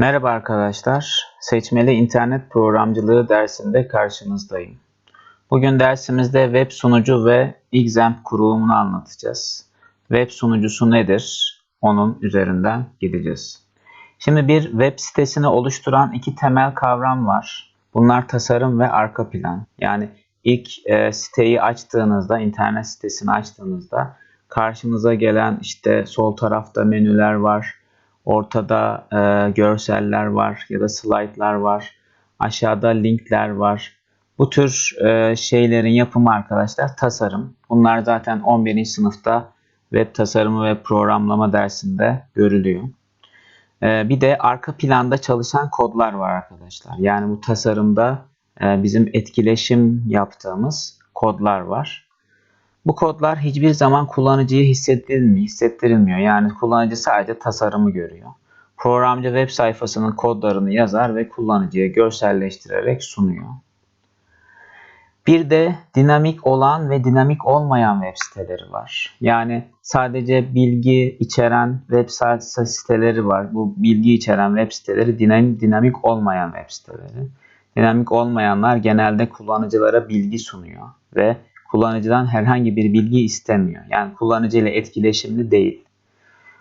Merhaba arkadaşlar. Seçmeli internet programcılığı dersinde karşınızdayım. Bugün dersimizde web sunucu ve XAMPP kurulumunu anlatacağız. Web sunucusu nedir? Onun üzerinden gideceğiz. Şimdi bir web sitesini oluşturan iki temel kavram var. Bunlar tasarım ve arka plan. Yani ilk e, siteyi açtığınızda, internet sitesini açtığınızda karşınıza gelen işte sol tarafta menüler var, Ortada e, görseller var ya da slaytlar var. Aşağıda linkler var. Bu tür e, şeylerin yapımı arkadaşlar tasarım. Bunlar zaten 11. sınıfta web tasarımı ve programlama dersinde görülüyor. E, bir de arka planda çalışan kodlar var arkadaşlar. Yani bu tasarımda e, bizim etkileşim yaptığımız kodlar var. Bu kodlar hiçbir zaman kullanıcıya hissettirilmiyor, hissettirilmiyor. Yani kullanıcı sadece tasarımı görüyor. Programcı web sayfasının kodlarını yazar ve kullanıcıya görselleştirerek sunuyor. Bir de dinamik olan ve dinamik olmayan web siteleri var. Yani sadece bilgi içeren web siteleri var. Bu bilgi içeren web siteleri dinamik, dinamik olmayan web siteleri. Dinamik olmayanlar genelde kullanıcılara bilgi sunuyor ve kullanıcıdan herhangi bir bilgi istemiyor. Yani kullanıcı ile etkileşimli değil.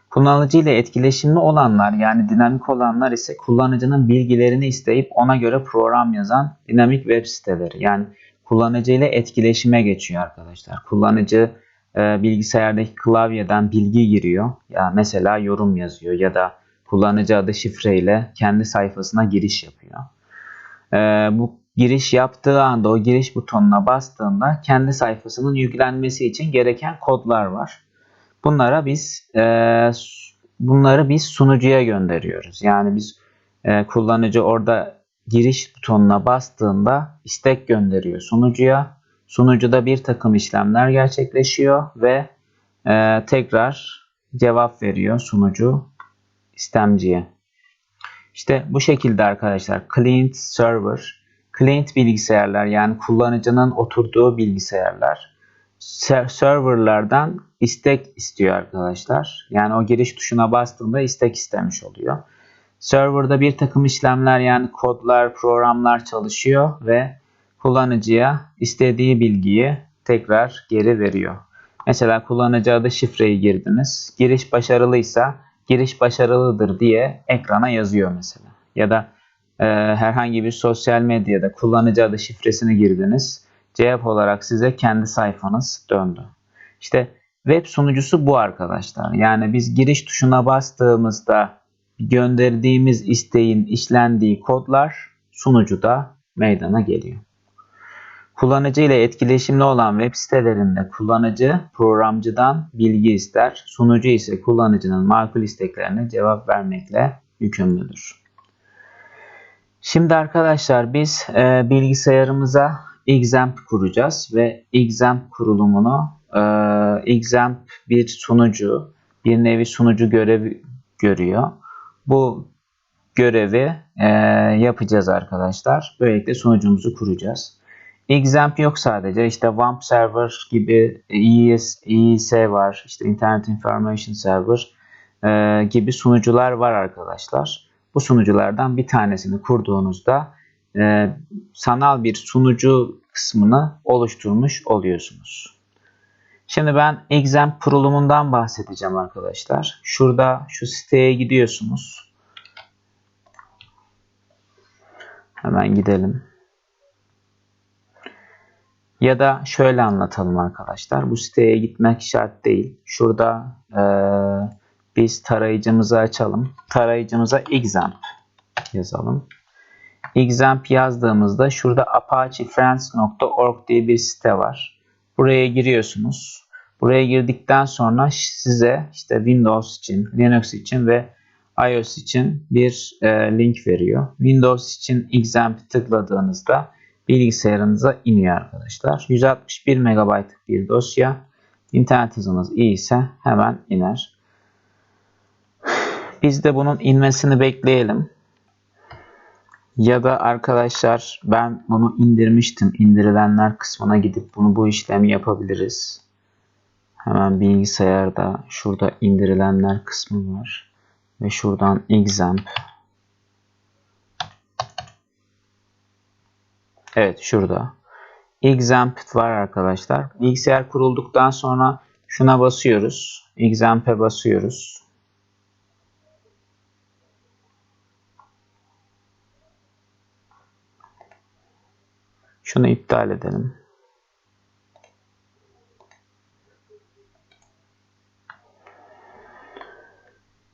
Kullanıcı ile etkileşimli olanlar yani dinamik olanlar ise kullanıcının bilgilerini isteyip ona göre program yazan dinamik web siteleri. Yani kullanıcı ile etkileşime geçiyor arkadaşlar. Kullanıcı e, bilgisayardaki klavyeden bilgi giriyor. Ya mesela yorum yazıyor ya da kullanıcı adı şifreyle kendi sayfasına giriş yapıyor. E, bu giriş yaptığı anda o giriş butonuna bastığında kendi sayfasının yüklenmesi için gereken kodlar var. Bunlara biz e, bunları biz sunucuya gönderiyoruz. Yani biz e, kullanıcı orada giriş butonuna bastığında istek gönderiyor sunucuya. Sunucuda bir takım işlemler gerçekleşiyor ve e, tekrar cevap veriyor sunucu istemciye. İşte bu şekilde arkadaşlar client server client bilgisayarlar yani kullanıcının oturduğu bilgisayarlar serverlardan istek istiyor arkadaşlar. Yani o giriş tuşuna bastığında istek istemiş oluyor. Serverda bir takım işlemler yani kodlar, programlar çalışıyor ve kullanıcıya istediği bilgiyi tekrar geri veriyor. Mesela kullanıcı adı şifreyi girdiniz. Giriş başarılıysa giriş başarılıdır diye ekrana yazıyor mesela. Ya da e, herhangi bir sosyal medyada kullanıcı adı şifresini girdiniz. Cevap olarak size kendi sayfanız döndü. İşte web sunucusu bu arkadaşlar. Yani biz giriş tuşuna bastığımızda gönderdiğimiz isteğin işlendiği kodlar sunucuda meydana geliyor. Kullanıcı ile etkileşimli olan web sitelerinde kullanıcı programcıdan bilgi ister, sunucu ise kullanıcının makul isteklerine cevap vermekle yükümlüdür. Şimdi arkadaşlar biz e, bilgisayarımıza XAMPP kuracağız ve XAMPP kurulumunu e, XAMPP bir sunucu, bir nevi sunucu görevi görüyor. Bu görevi e, yapacağız arkadaşlar. Böylelikle sunucumuzu kuracağız. XAMPP yok sadece. İşte WAMP Server gibi EIS, EIS var. İşte Internet Information Server e, gibi sunucular var arkadaşlar. Bu sunuculardan bir tanesini kurduğunuzda e, sanal bir sunucu kısmını oluşturmuş oluyorsunuz. Şimdi ben exam kurulumundan bahsedeceğim arkadaşlar. Şurada şu siteye gidiyorsunuz. Hemen gidelim. Ya da şöyle anlatalım arkadaşlar. Bu siteye gitmek şart değil. Şurada e, biz tarayıcımızı açalım. Tarayıcımıza examp yazalım. Examp yazdığımızda şurada apachefriends.org diye bir site var. Buraya giriyorsunuz. Buraya girdikten sonra size işte Windows için, Linux için ve iOS için bir e, link veriyor. Windows için Examp tıkladığınızda bilgisayarınıza iniyor arkadaşlar. 161 MB bir dosya. İnternet hızınız iyi ise hemen iner. Biz de bunun inmesini bekleyelim. Ya da arkadaşlar ben bunu indirmiştim. İndirilenler kısmına gidip bunu bu işlemi yapabiliriz. Hemen bilgisayarda şurada indirilenler kısmı var. Ve şuradan examp. Evet şurada. Exampt var arkadaşlar. Bilgisayar kurulduktan sonra şuna basıyoruz. Examp'e basıyoruz. Şunu iptal edelim.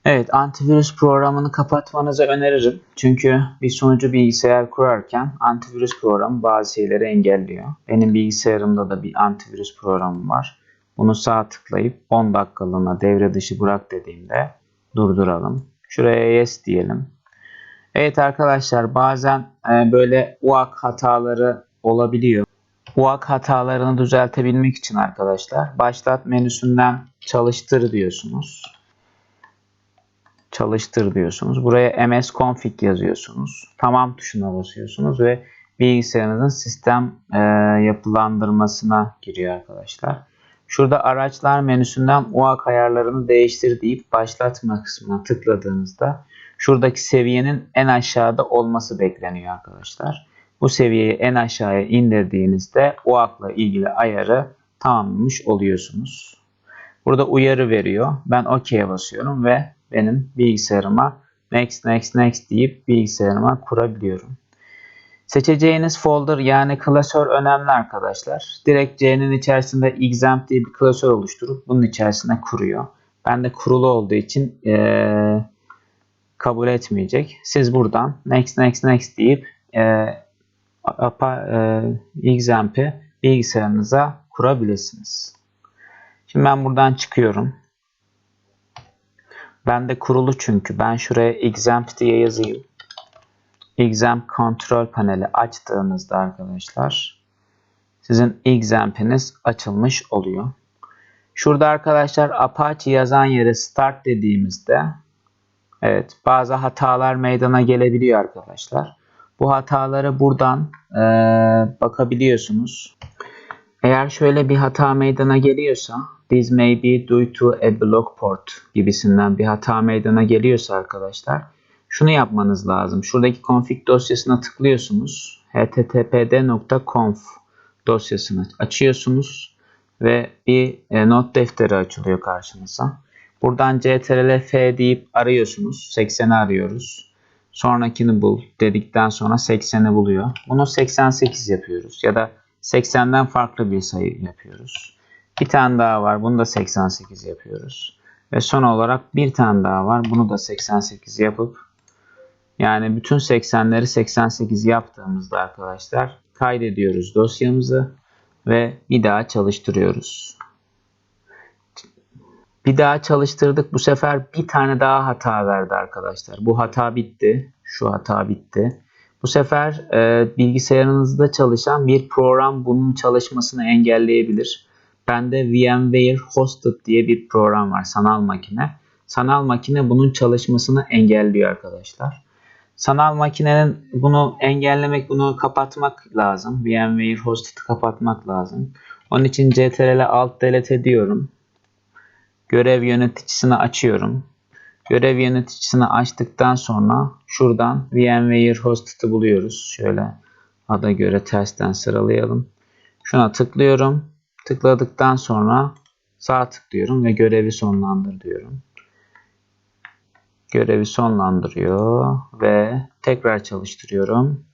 Evet, antivirüs programını kapatmanızı öneririm. Çünkü bir sunucu bilgisayar kurarken antivirüs programı bazı şeyleri engelliyor. Benim bilgisayarımda da bir antivirüs programım var. Bunu sağ tıklayıp 10 dakikalığına devre dışı bırak dediğimde durduralım. Şuraya yes diyelim. Evet arkadaşlar bazen e, böyle UAK hataları olabiliyor. UAK hatalarını düzeltebilmek için arkadaşlar başlat menüsünden çalıştır diyorsunuz çalıştır diyorsunuz. Buraya ms config yazıyorsunuz. Tamam tuşuna basıyorsunuz ve bilgisayarınızın sistem e, yapılandırmasına giriyor arkadaşlar. Şurada araçlar menüsünden UAK ayarlarını değiştir deyip başlatma kısmına tıkladığınızda şuradaki seviyenin en aşağıda olması bekleniyor arkadaşlar. Bu seviyeyi en aşağıya indirdiğinizde UAK'la ilgili ayarı tamamlamış oluyorsunuz. Burada uyarı veriyor. Ben OK'ye basıyorum ve benim bilgisayarıma next next next deyip bilgisayarıma kurabiliyorum. Seçeceğiniz folder yani klasör önemli arkadaşlar. Direkt C'nin içerisinde examp diye bir klasör oluşturup bunun içerisine kuruyor. Ben de kurulu olduğu için ee, kabul etmeyecek. Siz buradan next next next deyip e, apa, e, bilgisayarınıza kurabilirsiniz. Şimdi ben buradan çıkıyorum. Ben de kurulu çünkü. Ben şuraya examp diye yazayım. Examp kontrol paneli açtığınızda arkadaşlar sizin examp'iniz açılmış oluyor. Şurada arkadaşlar Apache yazan yere start dediğimizde evet bazı hatalar meydana gelebiliyor arkadaşlar. Bu hataları buradan e, bakabiliyorsunuz. Eğer şöyle bir hata meydana geliyorsa This may be due to a block port gibisinden bir hata meydana geliyorsa arkadaşlar şunu yapmanız lazım. Şuradaki config dosyasına tıklıyorsunuz. httpd.conf dosyasını açıyorsunuz ve bir e, not defteri açılıyor karşınıza. Buradan ctrl f deyip arıyorsunuz. 80'i arıyoruz. Sonrakini bul dedikten sonra 80'i buluyor. Bunu 88 yapıyoruz ya da 80'den farklı bir sayı yapıyoruz. Bir tane daha var. Bunu da 88 yapıyoruz. Ve son olarak bir tane daha var. Bunu da 88 yapıp yani bütün 80'leri 88 yaptığımızda arkadaşlar kaydediyoruz dosyamızı ve bir daha çalıştırıyoruz. Bir daha çalıştırdık. Bu sefer bir tane daha hata verdi arkadaşlar. Bu hata bitti. Şu hata bitti. Bu sefer e, bilgisayarınızda çalışan bir program bunun çalışmasını engelleyebilir. Bende VMware Hosted diye bir program var. Sanal makine. Sanal makine bunun çalışmasını engelliyor arkadaşlar. Sanal makinenin bunu engellemek, bunu kapatmak lazım. VMware Hosted'ı kapatmak lazım. Onun için CTRL Alt Delete ediyorum. Görev yöneticisini açıyorum. Görev yöneticisini açtıktan sonra şuradan VMware Hosted'ı buluyoruz. Şöyle ada göre tersten sıralayalım. Şuna tıklıyorum. Tıkladıktan sonra sağ tıklıyorum ve görevi sonlandır diyorum. Görevi sonlandırıyor ve tekrar çalıştırıyorum.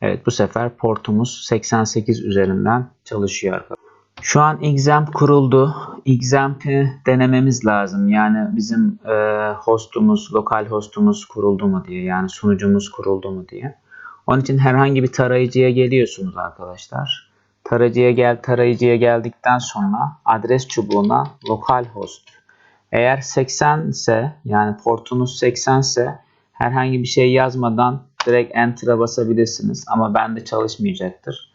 Evet bu sefer portumuz 88 üzerinden çalışıyor arkadaşlar. Şu an Examp kuruldu. Examp'i denememiz lazım. Yani bizim e, hostumuz, lokal hostumuz kuruldu mu diye. Yani sunucumuz kuruldu mu diye. Onun için herhangi bir tarayıcıya geliyorsunuz arkadaşlar. Tarayıcıya gel tarayıcıya geldikten sonra adres çubuğuna localhost. Eğer 80 ise yani portunuz 80 ise herhangi bir şey yazmadan direkt enter'a basabilirsiniz ama bende çalışmayacaktır.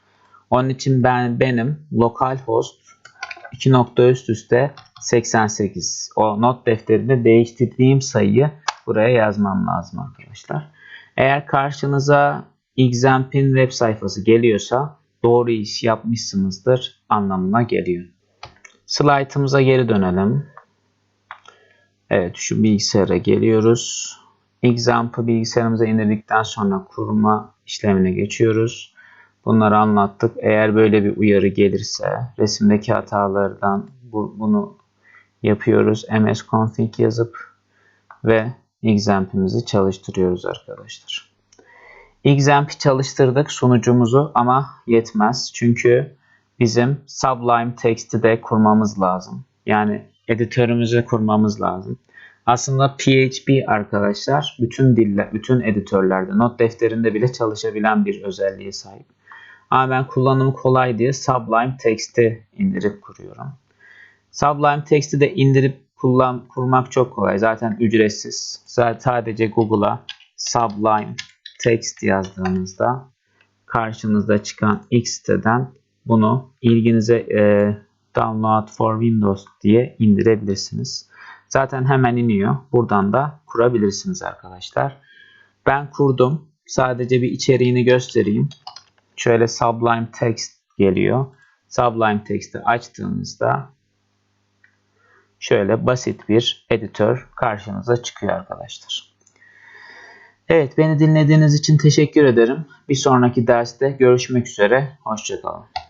Onun için ben benim localhost 2 nokta üst üste 88. O not defterinde değiştirdiğim sayıyı buraya yazmam lazım arkadaşlar. Eğer karşınıza Examp'in web sayfası geliyorsa doğru iş yapmışsınızdır anlamına geliyor. Slaytımıza geri dönelim. Evet şu bilgisayara geliyoruz. Examp'ı bilgisayarımıza indirdikten sonra kurma işlemine geçiyoruz. Bunları anlattık. Eğer böyle bir uyarı gelirse resimdeki hatalardan bu, bunu yapıyoruz. MS config yazıp ve examp'imizi çalıştırıyoruz arkadaşlar. Examp'i çalıştırdık sunucumuzu ama yetmez. Çünkü bizim Sublime Text'i de kurmamız lazım. Yani editörümüzü kurmamız lazım. Aslında PHP arkadaşlar bütün diller, bütün editörlerde, not defterinde bile çalışabilen bir özelliğe sahip. Ama ben kullanımı kolay diye Sublime Text'i indirip kuruyorum. Sublime Text'i de indirip kullan, kurmak çok kolay. Zaten ücretsiz. Zaten sadece Google'a Sublime Text yazdığınızda karşınızda çıkan X siteden bunu ilginize e, Download for Windows diye indirebilirsiniz. Zaten hemen iniyor. Buradan da kurabilirsiniz arkadaşlar. Ben kurdum. Sadece bir içeriğini göstereyim. Şöyle Sublime Text geliyor. Sublime Text'i açtığınızda şöyle basit bir editör karşınıza çıkıyor arkadaşlar. Evet beni dinlediğiniz için teşekkür ederim. Bir sonraki derste görüşmek üzere. Hoşçakalın.